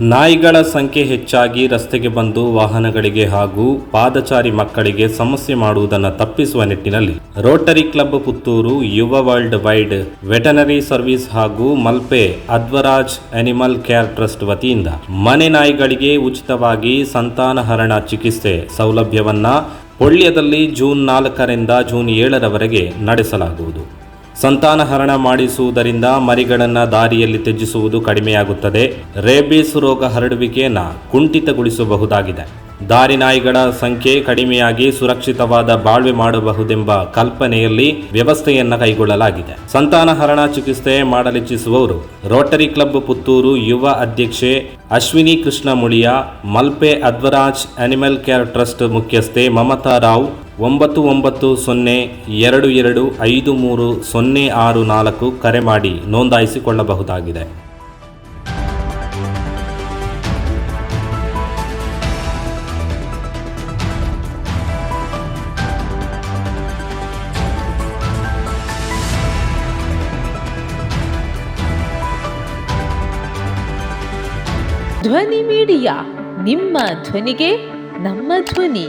ನಾಯಿಗಳ ಸಂಖ್ಯೆ ಹೆಚ್ಚಾಗಿ ರಸ್ತೆಗೆ ಬಂದು ವಾಹನಗಳಿಗೆ ಹಾಗೂ ಪಾದಚಾರಿ ಮಕ್ಕಳಿಗೆ ಸಮಸ್ಯೆ ಮಾಡುವುದನ್ನು ತಪ್ಪಿಸುವ ನಿಟ್ಟಿನಲ್ಲಿ ರೋಟರಿ ಕ್ಲಬ್ ಪುತ್ತೂರು ಯುವ ವರ್ಲ್ಡ್ ವೈಡ್ ವೆಟನರಿ ಸರ್ವಿಸ್ ಹಾಗೂ Malpe Advaraj animal care trust ವತಿಯಿಂದ ಮನೆ ನಾಯಿಗಳಿಗೆ ಉಚಿತವಾಗಿ ಸಂತಾನಹರಣ ಚಿಕಿತ್ಸೆ ಸೌಲಭ್ಯವನ್ನ ಪೊಳ್ಯದಲ್ಲಿ ಜೂನ್ ನಾಲ್ಕರಿಂದ ಜೂನ್ ಏಳರವರೆಗೆ ನಡೆಸಲಾಗುವುದು. ಸಂತಾನಹರಣ ಮಾಡಿಸುವುದರಿಂದ ಮರಿಗಳನ್ನು ದಾರಿಯಲ್ಲಿ ತ್ಯಜಿಸುವುದು ಕಡಿಮೆಯಾಗುತ್ತದೆ. ರೇಬೀಸ್ ರೋಗ ಹರಡುವಿಕೆಯನ್ನು ಕುಂಠಿತಗೊಳಿಸಬಹುದಾಗಿದೆ. ದಾರಿ ನಾಯಿಗಳ ಸಂಖ್ಯೆ ಕಡಿಮೆಯಾಗಿ ಸುರಕ್ಷಿತವಾದ ಬಾಳ್ವೆ ಮಾಡಬಹುದೆಂಬ ಕಲ್ಪನೆಯಲ್ಲಿ ವ್ಯವಸ್ಥೆಯನ್ನು ಕೈಗೊಳ್ಳಲಾಗಿದೆ. ಸಂತಾನಹರಣ ಚಿಕಿತ್ಸೆ ಮಾಡಲಿಚ್ಛಿಸುವವರು ರೋಟರಿ ಕ್ಲಬ್ ಪುತ್ತೂರು ಯುವ ಅಧ್ಯಕ್ಷೆ Ashwini Krishna Muliya Malpe Advaraj animal care trust ಮುಖ್ಯಸ್ಥೆ ಮಮತಾ ರಾವ್ ಒಂಬತ್ತು ಒಂಬತ್ತು ಸೊನ್ನೆ ಎರಡು ಎರಡು ಐದು ಮೂರು ಸೊನ್ನೆ ಆರು ನಾಲ್ಕು ಕರೆ ಮಾಡಿ ನೋಂದಾಯಿಸಿಕೊಳ್ಳಬಹುದಾಗಿದೆ. ಧ್ವನಿ ಮೀಡಿಯಾ, ನಿಮ್ಮ ಧ್ವನಿಗೆ ನಮ್ಮ ಧ್ವನಿ.